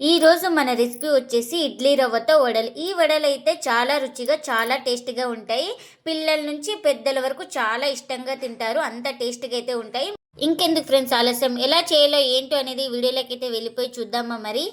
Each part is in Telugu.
ఈరోజు మన రెసిపీ వచ్చేసి ఇడ్లీ రవ్వతో వడలు. ఈ వడలు అయితే చాలా రుచిగా చాలా టేస్టీగా ఉంటాయి. పిల్లల నుంచి పెద్దల వరకు చాలా ఇష్టంగా తింటారు. అంత టేస్టీగా అయితే ఉంటాయి. ఇంకెందుకు ఫ్రెండ్స్ ఆలస్యం? ఎలా చేయాలో ఏంటో అనేది వీడియోలోకి అయితే వెళ్ళిపోయి చూద్దామా మరి?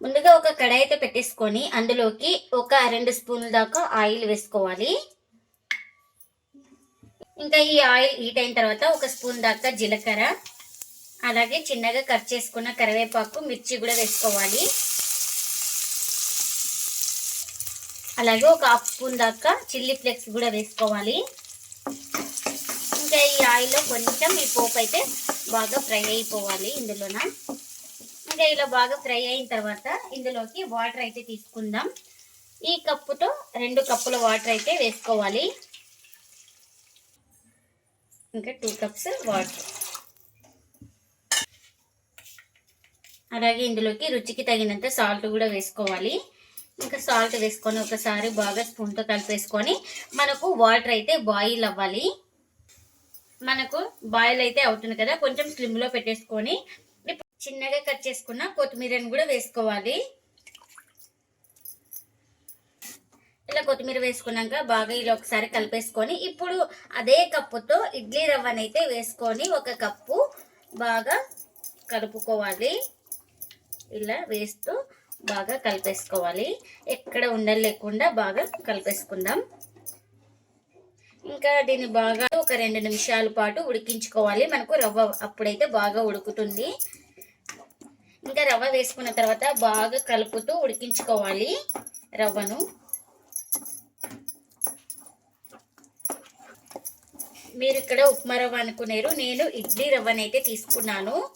ముందుగా ఒక కడాయి అయితే పెట్టేసుకొని అందులోకి ఒక రెండు స్పూన్ల దాకా ఆయిల్ వేసుకోవాలి. ఇంకా ఈ ఆయిల్ హీట్ అయిన తర్వాత ఒక స్పూన్ దాకా జీలకర్ర. అలాగే చిన్నగా కట్ చేసుకున్న కరివేపాకు మిర్చి కూడా వేసుకోవాలి. అలాగే ఒక హాఫ్ స్పూన్ దాకా చిల్లీ ఫ్లేక్స్ కూడా వేసుకోవాలి. ఇంకా ఈ ఆయిల్లో కొంచెం ఈ పోపు అయితే బాగా ఫ్రై అయిపోవాలి ఇందులోన. ఇంకా ఇలా బాగా ఫ్రై అయిన తర్వాత ఇందులోకి వాటర్ అయితే తీసుకుందాం. ఈ కప్పుతో రెండు కప్పుల వాటర్ అయితే వేసుకోవాలి. ఇంకా టూ కప్స్ వాటర్. అలాగే ఇందులోకి రుచికి తగినంత సాల్ట్ కూడా వేసుకోవాలి. ఇంకా సాల్ట్ వేసుకొని ఒకసారి బాగా స్పూన్తో కలిపేసుకొని మనకు వాటర్ అయితే బాయిల్ అవ్వాలి. మనకు బాయిల్ అయితే అవుతుంది కదా కొంచెం స్లిమ్లో పెట్టేసుకొని చిన్నగా కట్ చేసుకున్న కొత్తిమీరని కూడా వేసుకోవాలి. ఇలా కొత్తిమీర వేసుకున్నాక బాగా ఇలా ఒకసారి కలిపేసుకొని ఇప్పుడు అదే కప్పుతో ఇడ్లీ రవ్వనైతే వేసుకొని ఒక కప్పు బాగా కలుపుకోవాలి. ఇలా వేస్తూ బాగా కలిపేసుకోవాలి. ఎక్కడ ఉండలు లేకుండా బాగా కలిపేసుకుందాం. ఇంకా దీన్ని బాగా ఒక రెండు నిమిషాల పాటు ఉడికించుకోవాలి. మనకు రవ్వ అప్పుడైతే బాగా ఉడుకుతుంది. ఇంకా రవ్వ వేసుకున్న తర్వాత బాగా కలుపుతూ ఉడికించుకోవాలి రవ్వను. మీరు ఇక్కడ ఉప్మా రవ్వ అనుకున్నారు నేను ఇడ్లీ రవ్వనైతే తీసుకున్నాను.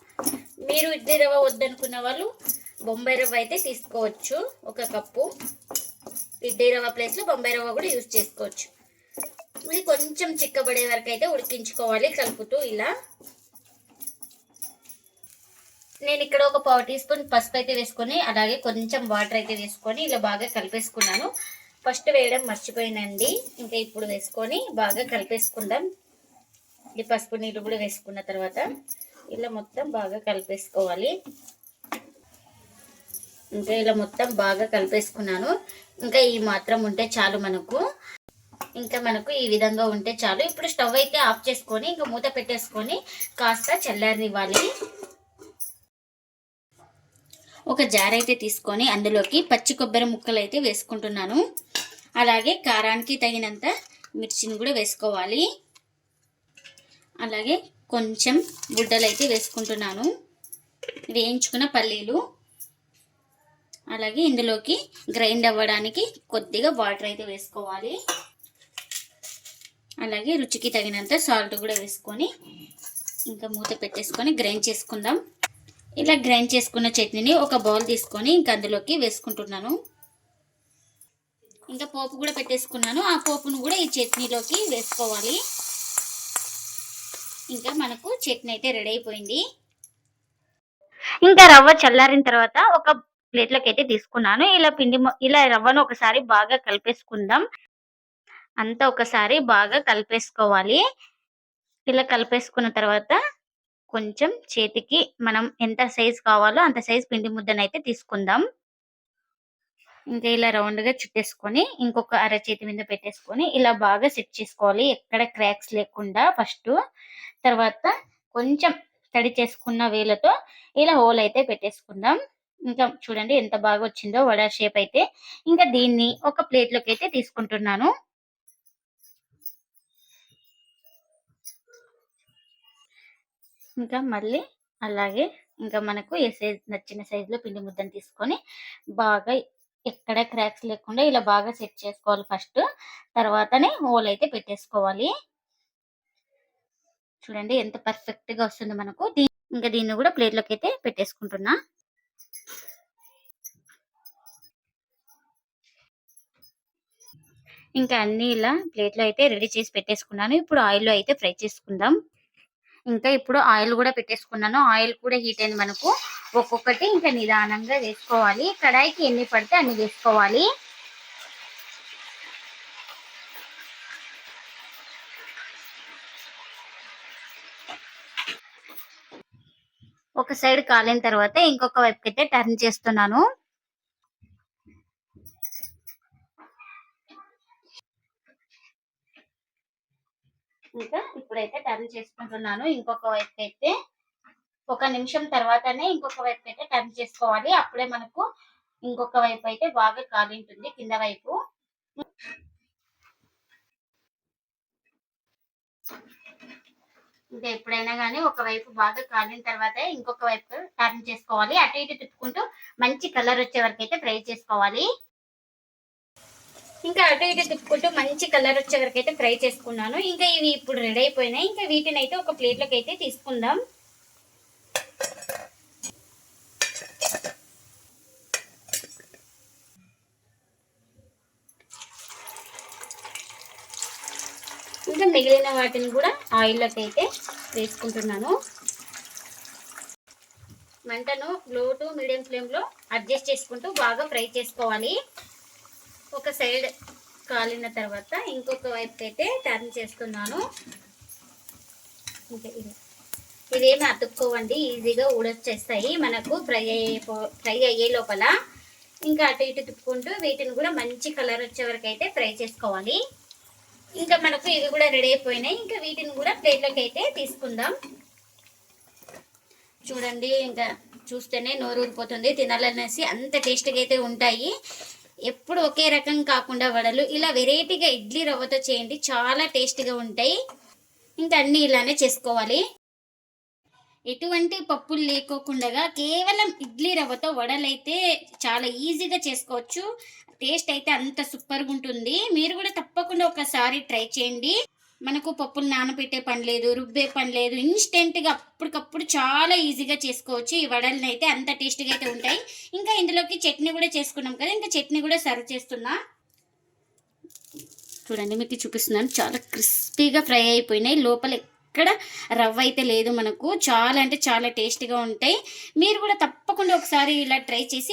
మీరు ఇడ్లీ రవ్వ వద్దనుకున్న వాళ్ళు బొంబాయి రవ్వ అయితే తీసుకోవచ్చు. ఒక కప్పు. ఇడ్లీ రవ్వ ప్లేస్లో బొంబాయి రవ్వ కూడా యూజ్ చేసుకోవచ్చు. ఇది కొంచెం చిక్కబడే వరకు అయితే ఉడికించుకోవాలి కలుపుతూ ఇలా. నేను ఇక్కడ ఒక పావు టీ స్పూన్ పసుపు అయితే వేసుకొని అలాగే కొంచెం వాటర్ అయితే వేసుకొని ఇలా బాగా కలిపేసుకున్నాను. ఫస్ట్ వేయడం మర్చిపోయినండి. ఇంకా ఇప్పుడు వేసుకొని బాగా కలిపేసుకుందాం. ఈ పసుపు నీళ్ళు కూడా వేసుకున్న తర్వాత ఇలా మొత్తం బాగా కలిపేసుకోవాలి. ఇంకా ఇలా మొత్తం బాగా కలిపేసుకున్నాను. ఇంకా ఈ మాత్రం ఉంటే చాలు మనకు. ఇంకా మనకు ఈ విధంగా ఉంటే చాలు. ఇప్పుడు స్టవ్ అయితే ఆఫ్ చేసుకొని ఇంకా మూత పెట్టేసుకొని కాస్త చల్లారనివ్వాలి. ఒక జార్ అయితే తీసుకొని అందులోకి పచ్చి కొబ్బరి ముక్కలు అయితే వేసుకుంటున్నాను. అలాగే కారానికి తగినంత మిర్చిని కూడా వేసుకోవాలి. అలాగే కొంచెం గుడ్డలు అయితే వేసుకుంటున్నాను. వేయించుకున్న పల్లీలు. అలాగే ఇందులోకి గ్రైండ్ అవ్వడానికి కొద్దిగా వాటర్ అయితే వేసుకోవాలి. అలాగే రుచికి తగినంత సాల్ట్ కూడా వేసుకొని ఇంకా మూత పెట్టేసుకొని గ్రైండ్ చేసుకుందాం. ఇలా గ్రైండ్ చేసుకున్న చట్నీని ఒక బౌల్ తీసుకొని ఇంకా అందులోకి వేసుకుంటున్నాను. ఇంకా పోపు కూడా పెట్టేసుకున్నాను. ఆ పోపును కూడా ఈ చట్నీలోకి వేసుకోవాలి. ఇంకా మనకు చట్నీ అయితే రెడీ అయిపోయింది. ఇంకా రవ్వ చల్లారిన తర్వాత ఒక ప్లేట్లోకి అయితే తీసుకున్నాను. ఇలా పిండి ఇలా రవ్వను ఒకసారి బాగా కలిపేసుకుందాం. అంతా ఒకసారి బాగా కలిపేసుకోవాలి. ఇలా కలిపేసుకున్న తర్వాత కొంచెం చేతికి మనం ఎంత సైజ్ కావాలో అంత సైజ్ పిండి ముద్దనైతే తీసుకుందాం. ఇంకా ఇలా రౌండ్గా చుట్టేసుకొని ఇంకొక అర చేతి మీద పెట్టేసుకొని ఇలా బాగా సెట్ చేసుకోవాలి. ఎక్కడ క్రాక్స్ లేకుండా ఫస్ట్. తర్వాత కొంచెం తడి చేసుకున్న వేలతో ఇలా హోల్ అయితే పెట్టేసుకుందాం. ఇంకా చూడండి ఎంత బాగా వచ్చిందో వడ షేప్ అయితే. ఇంకా దీన్ని ఒక ప్లేట్లోకి అయితే తీసుకుంటున్నాను. ఇంకా మళ్ళీ అలాగే ఇంకా మనకు ఏ సైజ్ నచ్చిన సైజులో పిండి ముద్దను తీసుకొని బాగా ఎక్కడ క్రాక్స్ లేకుండా ఇలా బాగా సెట్ చేసుకోవాలి ఫస్ట్ తర్వాతనే హోల్ అయితే పెట్టేసుకోవాలి. చూడండి ఎంత పర్ఫెక్ట్గా వస్తుంది మనకు. ఇంకా దీన్ని కూడా ప్లేట్లోకి అయితే పెట్టేసుకుంటున్నా. ఇంకా అన్ని ఇలా ప్లేట్లో అయితే రెడీ చేసి పెట్టేసుకున్నాను. ఇప్పుడు ఆయిల్లో అయితే ఫ్రై చేసుకుందాం. ఇంకా ఇప్పుడు ఆయిల్ కూడా పెట్టేసుకున్నాను. ఆయిల్ కూడా హీట్ అయింది మనకు. ఒక్కొక్కటి ఇంకా నిదానంగా వేసుకోవాలి. కడాయికి ఎన్ని పడితే అన్ని వేసుకోవాలి. ఒక ఒక సైడ్ కాలిన తర్వాత ఇంకొక వైపుకి అయితే టర్న్ చేస్తున్నాను. ఇంకా ఇప్పుడైతే టర్న్ చేసుకుంటున్నాను. ఇంకొక వైపు అయితే ఒక నిమిషం తర్వాతనే ఇంకొక వైపు అయితే టర్న్ చేసుకోవాలి. అప్పుడే మనకు ఇంకొక వైపు అయితే బాగా కాలింటుంది కింద వైపు. ఇంకా ఎప్పుడైనా కానీ ఒక వైపు బాగా కాలిన తర్వాత ఇంకొక వైపు టర్న్ చేసుకోవాలి. అటు ఇటు తిప్పుకుంటూ మంచి కలర్ వచ్చే వరకు అయితే ఫ్రై చేసుకోవాలి. ఇంకా అటు ఇటు తిప్పుకుంటూ మంచి కలర్ వచ్చే వరకు అయితే ఫ్రై చేసుకున్నాను. ఇంకా ఇవి ఇప్పుడు రెడీ అయిపోయినాయి. ఇంకా వీటిని అయితే ఒక ప్లేట్లోకి అయితే తీసుకుందాం. ఇంకా మిగిలిన వాటిని కూడా ఆయిల్లోకి అయితే వేసుకుంటున్నాను. మంటను లో టు మీడియం ఫ్లేమ్లో అడ్జస్ట్ చేసుకుంటూ బాగా ఫ్రై చేసుకోవాలి. ఒక సైడ్ కాలిన తర్వాత ఇంకొక వైపు అయితే టర్న్ చేస్తున్నాను. ఇంకా ఇది. ఇదేమి అతుక్కోవండి ఈజీగా ఊడొచ్చేస్తాయి. మనకు ఫ్రై అయ్యే ఫ్రై అయ్యే లోపల ఇంకా అటు ఇటు తిప్పుకుంటూ వీటిని కూడా మంచి కలర్ వచ్చే వరకు అయితే ఫ్రై చేసుకోవాలి. ఇంకా మనకు ఇవి కూడా రెడీ అయిపోయినాయి. ఇంకా వీటిని కూడా ప్లేట్లోకి అయితే తీసుకుందాం. చూడండి ఇంకా చూస్తేనే నోరు ఊరిపోతుంది తినాలనేసి అంత టేస్ట్గా అయితే ఉంటాయి. ఎప్పుడు ఒకే రకం కాకుండా వడలు. ఇలా వెరైటీగా ఇడ్లీ రవ్వతో చేయండి. చాలా టేస్ట్గా ఉంటాయి. ఇంకా అన్నీ ఇలానే చేసుకోవాలి. ఎటువంటి పప్పులు లేకోకుండా కేవలం ఇడ్లీ రవ్వతో వడలైతే చాలా ఈజీగా చేసుకోవచ్చు. టేస్ట్ అయితే అంత సూపర్గా ఉంటుంది. మీరు కూడా తప్పకుండా ఒకసారి ట్రై చేయండి. మనకు పప్పులు నానబెట్టే పని లేదు రుబ్బే పని లేదు. ఇన్స్టెంట్గా అప్పటికప్పుడు చాలా ఈజీగా చేసుకోవచ్చు. ఈ వడలని అయితే అంత టేస్ట్గా అయితే ఉంటాయి. ఇంకా ఇందులోకి చట్నీ కూడా చేసుకున్నాం కదా ఇంకా చట్నీ కూడా సర్వ్ చేస్తున్నా. చూడండి మీకు చూపిస్తున్నాను. చాలా క్రిస్పీగా ఫ్రై అయిపోయినాయి. లోపల ఎక్కడ రవ్వ అయితే లేదు మనకు. చాలా అంటే చాలా టేస్టీగా ఉంటాయి. మీరు కూడా తప్పకుండా ఒకసారి ఇలా ట్రై చేసి